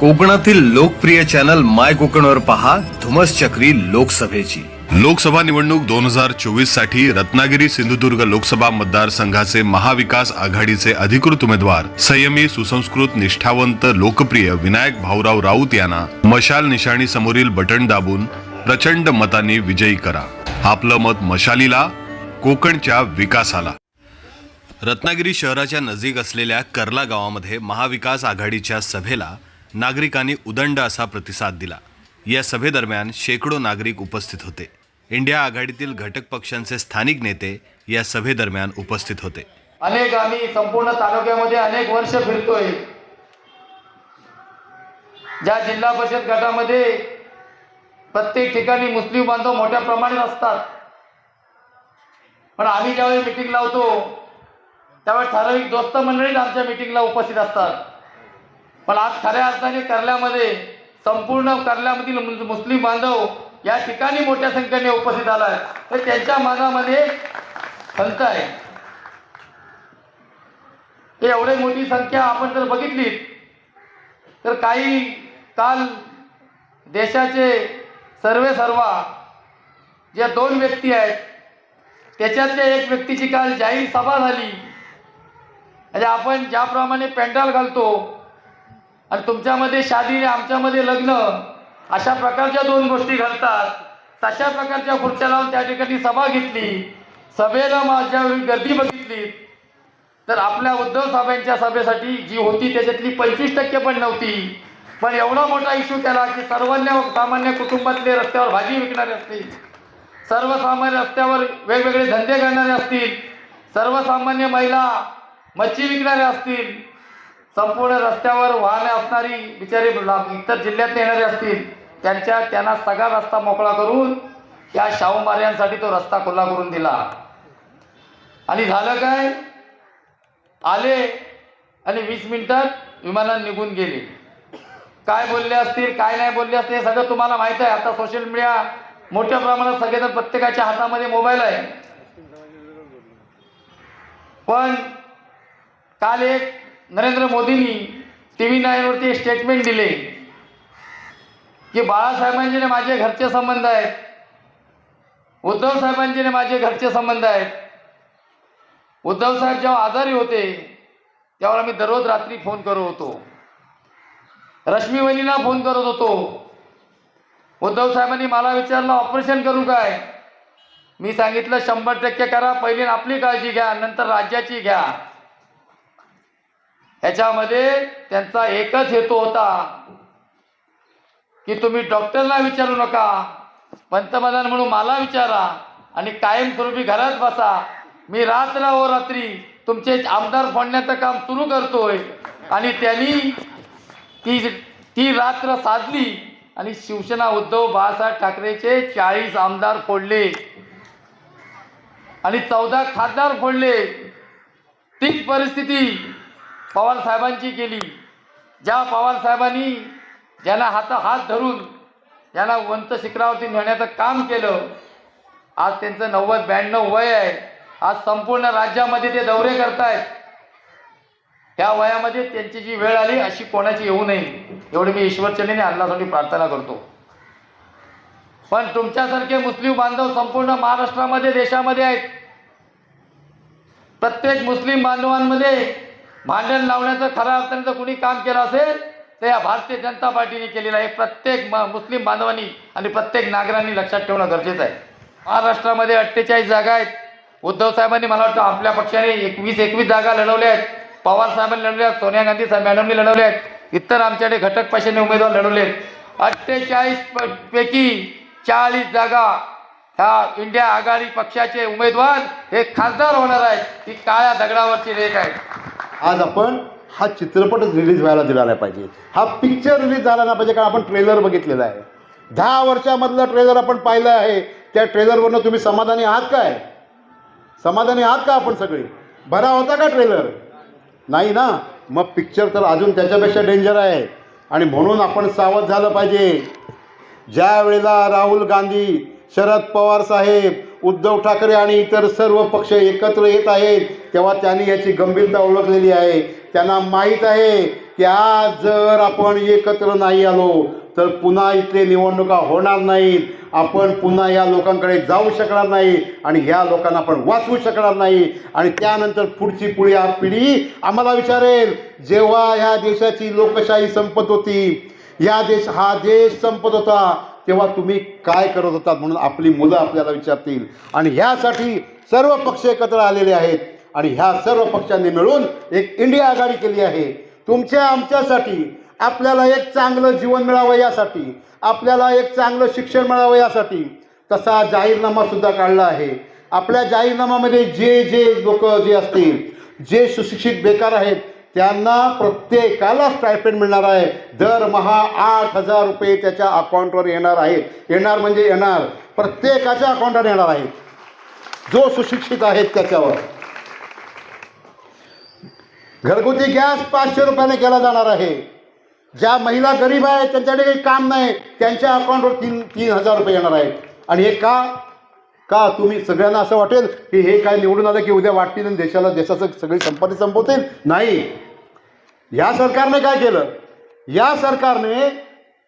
कोकणातील लोकप्रिय चॅनल माय कोकणवर पहा धुमस चक्री लोकसभेची. लोकसभा निवडणूक दोन हजार चोवीससाठी रत्नागिरी सिंधुदुर्ग लोकसभा मतदारसंघाचे महाविकास आघाडीचे अधिकृत उमेदवार संयमी सुसंस्कृत निष्ठावंत लोकप्रिय विनायक भाऊराव राऊत यांना मशाल निशाणी समोरील बटन दाबून प्रचंड मतांनी विजयी करा. आपलं मत मशालीला कोकणच्या विकासाला. रत्नागिरी शहराच्या नजीक असलेल्या कर्ला गावामध्ये महाविकास आघाडीच्या सभेला नागरिकांनी उदंड असा प्रतिसाद दिला. या सभेदरम्यान शेकडो नागरिक उपस्थित होते. इंडिया आघाडीतील घटक पक्षांचे स्थानिक नेते या सभेदरम्यान उपस्थित होते. अनेक आम्ही संपूर्ण तालुक्यामध्ये अनेक वर्ष फिरतोय. ज्या जिल्हा परिषद गटामध्ये प्रत्येक ठिकाणी मुस्लिम बांधव मोठ्या प्रमाणात असतात. पण आम्ही ज्यावेळी मिटिंग लावतो त्यावेळी ठराविक दोस्त मंडळीच आमच्या मिटिंगला उपस्थित असतात. पण आज खऱ्या अर्थाने कर्ल्यामध्ये संपूर्ण कर्ल्यामधील मु- मुस्लिम बांधव या ठिकाणी मोठ्या संख्येने उपस्थित आला आहे तर त्यांच्या मनामध्ये संत आहे. हे एवढी मोठी संख्या आपण जर बघितली तर काही काल देशाचे सर्वे सर्वा ज्या दोन व्यक्ती आहेत त्याच्यातल्या एक व्यक्तीची काल जाहीर सभा झाली. म्हणजे आपण ज्याप्रमाणे पेंडाल घालतो आणि तुमच्यामध्ये शादी आणि आमच्यामध्ये लग्न अशा प्रकारच्या दोन गोष्टी घडतात. तशा प्रकारच्या खुर्च्या लावून त्या ठिकाणी सभा घेतली. सभेला माझ्या गर्दी बघितली. तर आपल्या उद्धव साहेबांच्या सभेसाठी जी होती त्याच्यातली पंचवीस टक्के पण नव्हती. पण एवढा मोठा इश्यू त्याला की सर्वांना सामान्य कुटुंबातले रस्त्यावर भाजी विकणारे असतील. सर्वसामान्य रस्त्यावर वेगवेगळे धंदे करणारे असतील. सर्वसामान्य महिला मच्छी विकणारे असतील. संपूर्ण रस्त्यावर वाहने असणारी बिचारी इतर जिल्ह्यात येणारे असतील त्यांच्या त्यांना सगळा रस्ता मोकळा करून या शाहू महाराजांसाठी तो रस्ता खुला करून दिला. आणि झालं काय? आले आणि वीस मिनिटात विमानात निघून गेले. काय बोलले असतील काय नाही बोलले असतील हे सगळं तुम्हाला माहीत आहे. आता सोशल मीडिया मोठ्या प्रमाणात सगळेजण प्रत्येकाच्या हातामध्ये मोबाईल आहे. पण काल एक नरेंद्र मोदींनी टी व्ही नाईनवरती एक स्टेटमेंट दिले. की बाळासाहेबांजीने माझे घरचे संबंध आहेत. उद्धव साहेबांजीने माझे घरचे संबंध आहेत. उद्धव साहेब जेव्हा आजारी होते त्यावेळेला मी दररोज रात्री फोन करत होतो. रश्मी फोन करत होतो. उद्धव साहेबांनी मला विचारलं ऑपरेशन करू काय? मी सांगितलं शंभर टक्के करा पहिले आपली काळजी घ्या नंतर राज्याची घ्या. ह्याच्यामध्ये त्यांचा एकच हेतू होता की तुम्ही डॉक्टरला विचारू नका पंतप्रधान म्हणून मला विचारा आणि कायमस्वरूपी घरात बसा. मी रात्र व रात्री तुमचे आमदार फोडण्याचं काम सुरू करतोय आणि त्यांनी ती ती रात्र साधली आणि शिवसेना उद्धव बाळासाहेब ठाकरेचे चाळीस आमदार फोडले आणि चौदा खासदार फोडले. तीच परिस्थिती पवारसाहेबांची केली. ज्या पवारसाहेबांनी ज्यांना हात हात धरून ज्यांना वंत शिखरावरती नेण्याचं काम केलं आज त्यांचं नव्वद ब्याण्णव वय आहे. आज संपूर्ण राज्यामध्ये ते दौरे करतायत. त्या वयामध्ये त्यांची जी वेळ आली अशी कोणाची येऊ नये. एवढी मी ईश्वरचंदीने अल्लासाठी प्रार्थना करतो. पण तुमच्यासारखे मुस्लिम बांधव संपूर्ण महाराष्ट्रामध्ये देशामध्ये आहेत. प्रत्येक मुस्लिम बांधवांमध्ये भांडण लावण्याचं खऱ्या अर्थाने जर कुणी काम केलं असेल तर या भारतीय जनता पार्टीने केलेलं आहे. प्रत्येक म मुस्लिम बांधवांनी आणि प्रत्येक नागरांनी लक्षात ठेवणं गरजेचं आहे. महाराष्ट्रामध्ये अठ्ठेचाळीस जागा आहेत. उद्धव साहेबांनी मला वाटतं आपल्या पक्षाने एकवीस एकवीस जागा लढवल्या आहेत. पवार साहेबांनी लढवल्या आहेत. सोनिया गांधी साहेब मॅडमनी लढवल्या आहेत. इतर आमच्याकडे घटक पक्षाने उमेदवार लढवले आहेत. अठ्ठेचाळीस प- पैकी चाळीस जागा ह्या इंडिया आघाडी पक्षाचे उमेदवार हे खासदार होणार आहेत. ही काळ्या दगडावरची रेख आहे. आज आपण हा चित्रपटच रिलीज व्हायला दिला नाही पाहिजे. हा पिक्चर रिलीज झाला नाही पाहिजे कारण आपण ट्रेलर बघितलेला आहे. दहा वर्षामधलं ट्रेलर आपण पाहिलं आहे. त्या ट्रेलरवरनं तुम्ही समाधानी आहात काय? समाधानी आहात का आपण सगळे? बरा होता का ट्रेलर नाही ना? मग पिक्चर तर अजून त्याच्यापेक्षा डेंजर आहे. आणि म्हणून आपण सावध झालं पाहिजे. ज्या वेळेला राहुल गांधी शरद पवार साहेब उद्धव ठाकरे आणि इतर सर्व पक्ष एकत्र येत आहेत तेव्हा त्यांनी याची गंभीरता ओळखलेली आहे. त्यांना माहीत आहे की आज जर आपण एकत्र नाही आलो तर पुन्हा इथले निवडणुका होणार नाहीत. आपण पुन्हा या लोकांकडे जाऊ शकणार नाही आणि ह्या लोकांना आपण वाचवू शकणार नाही. आणि त्यानंतर पुढची पुढी पिढी आम्हाला विचारेल जेव्हा ह्या देशाची लोकशाही संपत होती या देश हा देश संपत होता तेव्हा तुम्ही काय करत होतात म्हणून आपली मुलं आपल्याला विचारतील. आणि ह्यासाठी सर्व पक्ष एकत्र आलेले आहेत. आणि ह्या सर्व पक्षांनी मिळून एक इंडिया आघाडी केली आहे. तुमच्या आमच्यासाठी आपल्याला एक चांगलं जीवन मिळावं यासाठी आपल्याला एक चांगलं शिक्षण मिळावं यासाठी तसा जाहीरनामा सुद्धा काढला आहे. आपल्या जाहीरनाम्यामध्ये जे जे लोक जे असतील जे सुशिक्षित बेकार आहेत त्यांना प्रत्येकाला स्टायपेंड मिळणार आहे. दरमहा आठ हजार रुपये त्याच्या अकाउंटवर येणार आहेत. येणार म्हणजे येणार. प्रत्येकाच्या अकाउंटवर येणार आहेत. जो सुशिक्षित आहेत त्याच्यावर. घरगुती गॅस पाचशे रुपयाने केला जाणार आहे. ज्या महिला गरीब आहेत त्यांच्याकडे काही काम नाही त्यांच्या अकाउंटवर तीन तीन हजार रुपये येणार आहेत. आणि हे का? का तुम्ही सगळ्यांना असं वाटेल की हे काय निवडून आलं की उद्या वाटतील आणि देशाला देशाचं सगळी संपत्ती संपवतील? नाही. या सरकारने काय केलं? या सरकारने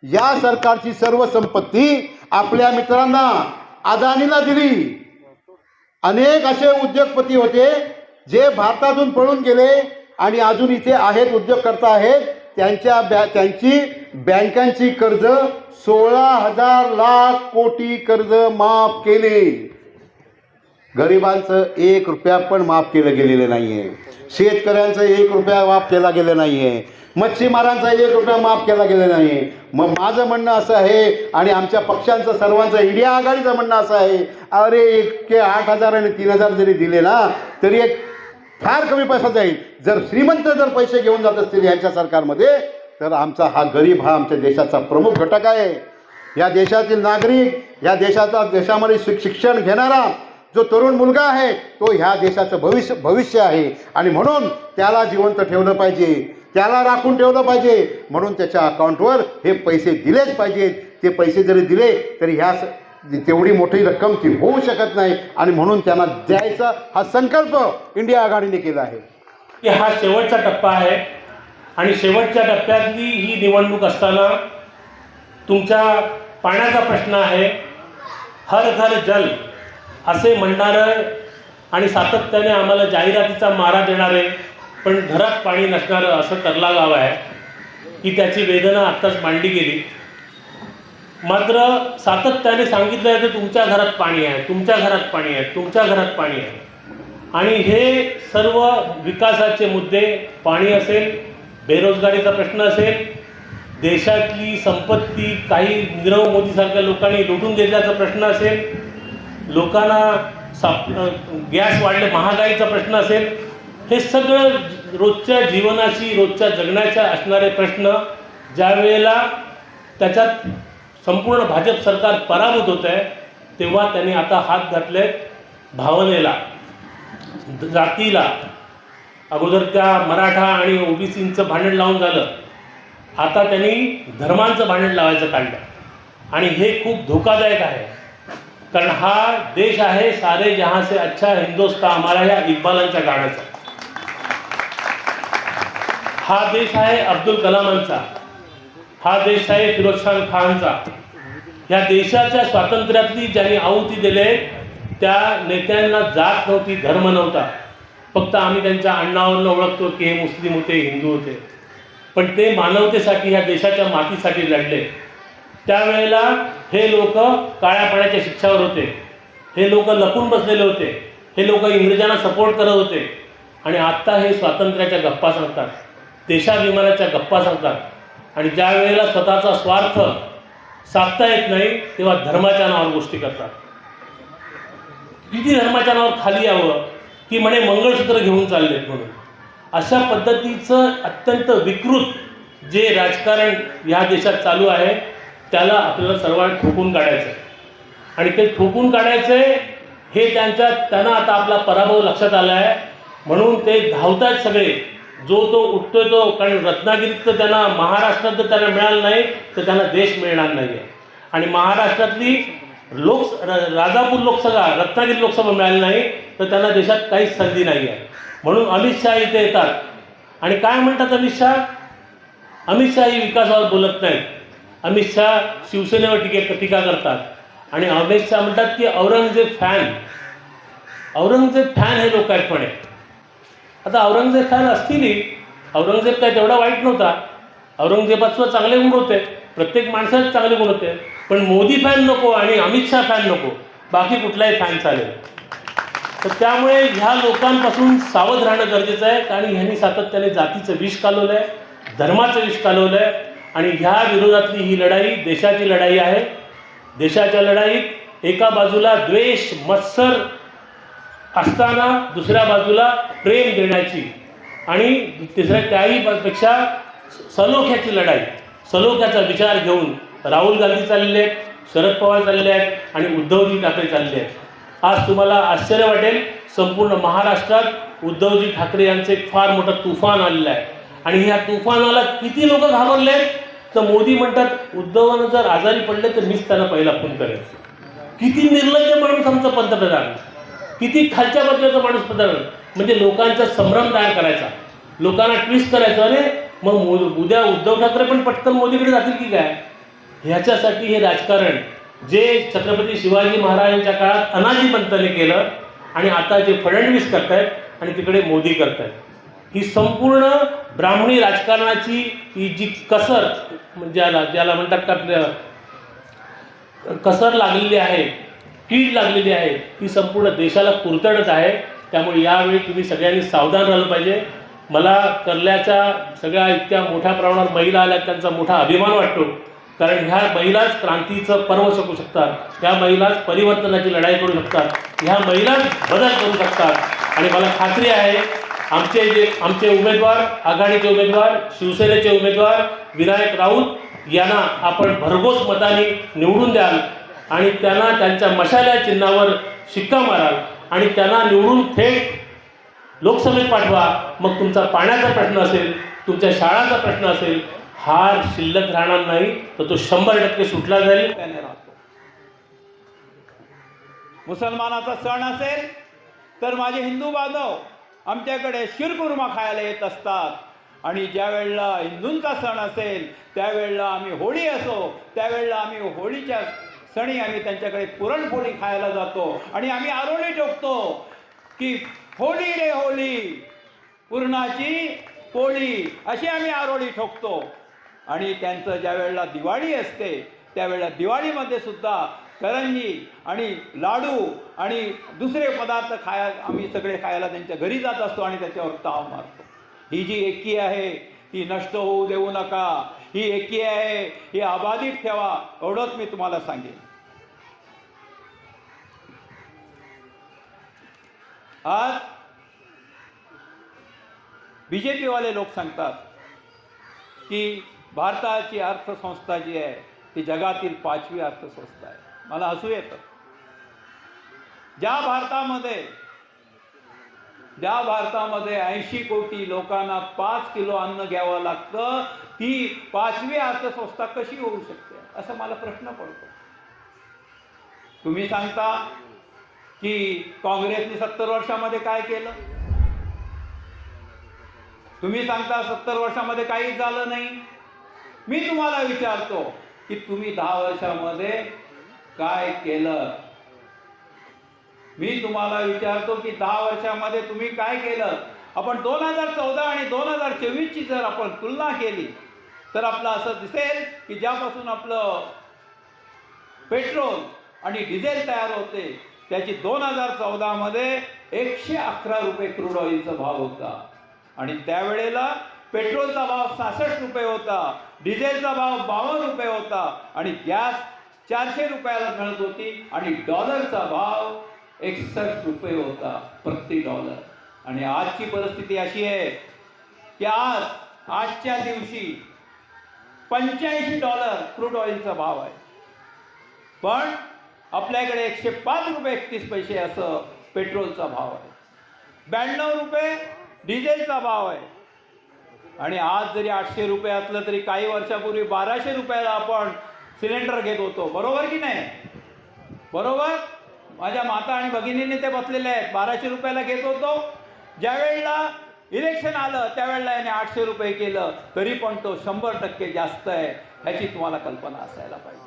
या सरकारची सर्व संपत्ती आपल्या मित्रांना अदानीला दिली. अनेक असे उद्योगपती होते जे भारतातून पळून गेले आणि अजून इथे आहेत उद्योगकर्ता आहेत. त्यांच्या बॅ त्यांची बँकांची कर्ज सोळा हजार लाख कोटी कर्ज माफ केले. गरिबांचं एक रुपया पण माफ केलं गेलेलं नाही आहे शेतकऱ्यांचं एक रुपया माफ केला गेला नाही आहे मच्छीमारांचा एक रुपया माफ केला गेला नाही मग माझं म्हणणं असं आहे आणि आमच्या पक्षांचं सर्वांचं इंडिया आघाडीचं म्हणणं असं आहे. अरे इतके आठ हजार आणि तीन हजार जरी दिले ना तरी एक फार कमी पैसा जाईल. जर श्रीमंत जर पैसे घेऊन जात असतील यांच्या सरकारमध्ये तर आमचा हा गरीब हा आमच्या देशाचा प्रमुख घटक आहे. या देशातील नागरिक या देशाचा देशामध्ये शिक शिक्षण घेणारा जो तरुण मुलगा आहे तो ह्या देशाचं भविष्य भविष्य आहे. आणि म्हणून त्याला जिवंत ठेवलं पाहिजे. त्याला राखून ठेवलं पाहिजे. म्हणून त्याच्या अकाउंटवर हे पैसे दिलेच पाहिजेत. ते पैसे जरी दिले तरी ह्या तेवढी मोठी रक्कम ती होऊ शकत नाही. आणि म्हणून त्यांना द्यायचा हा संकल्प इंडिया आघाडीने केला आहे. की हा शेवटचा टप्पा आहे. आणि शेवटच्या टप्प्यातली ही निवडणूक असताना तुमच्या पाण्याचा प्रश्न आहे हर घर जल असे म्हणणारं आणि सातत्याने आम्हाला जाहिरातीचा मारा देणारे पण घरात पाणी नसणारं असं तरला गाव आहे की त्याची वेदना आत्ताच मांडली गेली. मात्र सातत्याने सांगितलं आहे की तुमच्या घरात पाणी आहे तुमच्या घरात पाणी आहे तुमच्या घरात पाणी आहे. आणि हे सर्व विकासाचे मुद्दे पाणी असेल बेरोजगारीचा प्रश्न असेल देशातली संपत्ती काही नीरव मोदीसारख्या लोकांनी लुटून घेतल्याचा प्रश्न असेल लोकांना साप गॅस वाढले महागाईचा प्रश्न असेल हे सगळं रोजच्या जीवनाशी रोजच्या जगण्याच्या असणारे प्रश्न ज्या वेळेला त्याच्यात संपूर्ण भाजप सरकार पराभूत होत आहे तेव्हा त्यांनी आता हात घातले भावनेला जातीला. अगोदर त्या मराठा आणि ओबीसींचं भांडण लावून झालं. आता त्यांनी धर्मांचं भांडण लावायचं काढलं. आणि हे खूप धोकादायक आहे. कारण हा देश आहे सारे जहां से अच्छा हिंदुस्तान हमारा या इक्बालांच्या गाण्याचा. हा देश आहे अब्दुल कलामांचा. हा देश आहे फिरोज खानचा. या देशाच्या स्वातंत्र्यातली ज्यांनी आहुती दिले त्या नेत्यांना जात नव्हती धर्म नव्हता. फक्त आम्ही त्यांच्या अण्णावरनं ओळखतो की हे मुस्लिम होते हिंदू होते. पण ते मानवतेसाठी ह्या देशाच्या मातीसाठी लढले. त्यावेळेला हे लोक काळ्या पाण्याच्या शिक्षावर होते. हे लोक लपून बसलेले होते. हे लोक इंग्रजांना सपोर्ट करत होते. आणि आत्ता हे स्वातंत्र्याच्या गप्पा सांगतात. देशाभिमानाच्या गप्पा सांगतात. आणि ज्या वेळेला स्वतःचा स्वार्थ साधता येत नाही तेव्हा धर्माच्या नावावर गोष्टी करतात. किती धर्माच्या नावावर खाली यावं? ती म्हणे मंगळसूत्र घेऊन चाललेत म्हणून. अशा पद्धतीचं अत्यंत विकृत जे राजकारण या देशात चालू आहे त्याला आपल्याला सर्वांना ठोकून काढायचं आहे. आणि ते ठोकून काढायचं आहे हे त्यांच्या त्यांना आता आपला पराभव लक्षात आला आहे. म्हणून ते धावतात सगळे. जो तो उठतोय तो कारण रत्नागिरीत तर त्यांना महाराष्ट्रात जर त्यांना मिळालं नाही तर त्यांना देश मिळणार नाही आहे आणि महाराष्ट्रातली लोक राजापूर लोकसभा रत्नागिरी लोकसभा मिळाली नाही तर त्यांना देशात काहीच संधी नाही आहे म्हणून अमित शहा इथे येतात. आणि काय म्हणतात अमित शहा? अमित शहा ही विकासावर बोलत नाहीत. अमित शहा शिवसेनेवर टीके टीका करतात. आणि अमित शहा म्हणतात की औरंगजेब फॅन. औरंगजेब फॅन हे लोक आहेत म्हणे. आता औरंगजेब फॅन असतीलही औरंगजेब काय तेवढा वाईट नव्हता. औरंगजेबाचं चांगले गुण होते. प्रत्येक माणसाचे चांगले गुण होते. पण मोदी फॅन नको आणि अमित शहा फॅन नको. बाकी कुठलाही फॅन चालेल. तर त्यामुळे ह्या लोकांपासून सावध राहणं गरजेचं आहे. कारण ह्यांनी सातत्याने जातीचं विष कालवलं आहे धर्माचं विष कालवलं आहे आणि ह्या विरोधातली ही लढाई देशाची लढाई आहे. देशाच्या लढाईत एका बाजूला द्वेष मत्सर असताना दुसऱ्या बाजूला प्रेम देण्याची आणि तिसऱ्या त्याही पेक्षा सलोख्याची लढाई सलोख्याचा विचार घेऊन राहुल गांधी चाललेले आहेत शरद पवार चाललेले आहेत आणि उद्धवजी ठाकरे चालले आहेत. आज तुम्हाला आश्चर्य वाटेल संपूर्ण महाराष्ट्रात उद्धवजी ठाकरे यांचं एक फार मोठं तुफान आलेलं आहे. आणि ह्या तुफानाला किती लोक घाबरले आहेत तर मोदी म्हणतात उद्धवानं जर आजारी पडले तर मीच त्यांना पहिला फोन करेन. किती निर्लज्ज माणूस आमचा पंतप्रधान. किती खालच्या पत्र्याचा माणूस पंतप्रधान. म्हणजे लोकांचा संभ्रम तयार करायचा. लोकांना ट्विस्ट करायचं अरे मग मो- उद्या उद्धव ठाकरे पण पटकन मोदीकडे जातील की काय? ह्याच्यासाठी हे राजकारण जे छत्रपती शिवाजी महाराजांच्या काळात अनाजीपंताने केलं आणि आता जे फडणवीस करतायत आणि तिकडे मोदी करतायत. ही संपूर्ण ब्राह्मणी राजकारणाची ही जी कसर म्हणजे ज्याला ज्याला म्हणतात का कसर लागलेली आहे कीड लागलेली आहे ही संपूर्ण देशाला कुरतडत आहे. त्यामुळे यावेळी तुम्ही सगळ्यांनी सावधान राहिलं पाहिजे. मला कर्ल्याच्या सगळ्या इतक्या मोठ्या प्रमाणावर महिला आल्या त्यांचा मोठा अभिमान वाटतो. कारण ह्या महिलाच क्रांतीचं पर्व शकू शकतात. ह्या महिलाच परिवर्तनाची लढाई करू शकतात. ह्या महिलाच बदल करू शकतात. आणि मला खात्री आहे आमचे जे आमचे उमेदवार आघाडीचे उमेदवार शिवसेनेचे उमेदवार विनायक राऊत यांना आपण भरघोस मताने निवडून द्याल आणि त्यांना त्यांच्या मशाल्या चिन्हावर शिक्का माराल आणि त्यांना निवडून थेट लोकसभेत पाठवा. मग तुमचा पाण्याचा प्रश्न असेल तुमच्या शाळाचा प्रश्न असेल हार शिल्लक राहणार नाही तर तो शंभर टक्के सुटला जाईल. त्याने राहतो मुसलमानाचा सण असेल तर माझे हिंदू बांधव आमच्याकडे शिरकुर्मा खायला येत असतात. आणि ज्या वेळेला हिंदूंचा सण असेल त्यावेळेला आम्ही होळी असो त्यावेळेला आम्ही होळीच्या सणी आम्ही त्यांच्याकडे पुरणपोळी खायला जातो. आणि आम्ही आरोळी ठोकतो की होळी रे होळी पुरणाची पोळी अशी आम्ही आरोळी ठोकतो. आणि त्यांचं ज्या वेळेला दिवाळी असते त्यावेळेला दिवाळीमध्ये सुद्धा करंजी आणि लाडू आणि दुसरे पदार्थ खाया आम्ही सगळे खायला त्यांच्या घरी जात असतो आणि त्याच्यावर ताव मारतो. ही जी एकी आहे ती नष्ट होऊ देऊ नका. ही एकी आहे ही अबाधित ठेवा एवढंच मी तुम्हाला सांगेन. आज बी जे पीवाले लोक सांगतात की भारताची अर्थसंस्था जी आहे ती जगातील पाचवी अर्थसंस्था आहे. मला हसू येतं. ज्या भारतामध्ये ज्या भारतामध्ये ऐंशी कोटी लोकांना पाच किलो अन्न घ्यावं लागतं ती पाचवी अर्थसंस्था कशी होऊ शकते? असं मला प्रश्न पडतो. तुम्ही सांगता की काँग्रेसने सत्तर वर्षामध्ये काय केलं? तुम्ही सांगता सत्तर वर्षामध्ये काहीच झालं नाही. मी तुम्हाला विचारतो की तुम्ही दहा वर्षामध्ये काय केलं? मी तुम्हाला विचारतो की दहा वर्षामध्ये तुम्ही काय केलं? आपण दोन हजार चौदा आणि दोन हजार चोवीसची जर आपण तुलना केली तर आपलं असं दिसेल की ज्यापासून आपलं पेट्रोल आणि डिझेल तयार होते त्याची दोन हजार चौदामध्ये एकशे अकरा रुपये क्रूड ऑइलचा भाव होता. आणि त्यावेळेला पेट्रोलचा भाव सहासष्ट रुपये होता डिझेलचा भाव बावन्न रुपये होता आणि गॅस चारशे रुपयाला मिळत होती आणि डॉलरचा भाव एकसष्ट रुपये होता प्रति डॉलर. आणि आजची परिस्थिती अशी आहे की आज आजच्या दिवशी पंच्याऐंशी डॉलर क्रूड ऑइलचा भाव आहे. पण आपल्याकडे एकशे पाच रुपये एकतीस पैसे असं पेट्रोलचा भाव आहे. ब्याण्णव रुपये डिझेलचा भाव आहे. आणि आज जरी आठशे रुपये असलं तरी काही वर्षापूर्वी बाराशे रुपयाला आपण सिलेंडर घेत होतो. बरोबर की नाही? बरोबर? माझ्या माता आणि भगिनीने ते बसलेले आहेत. बाराशे रुपयाला घेत होतो. ज्या वेळेला इलेक्शन आलं त्यावेळेला याने आठशे रुपये केलं. तरी पण तो शंभर टक्के जास्त आहे ह्याची तुम्हाला कल्पना असायला पाहिजे.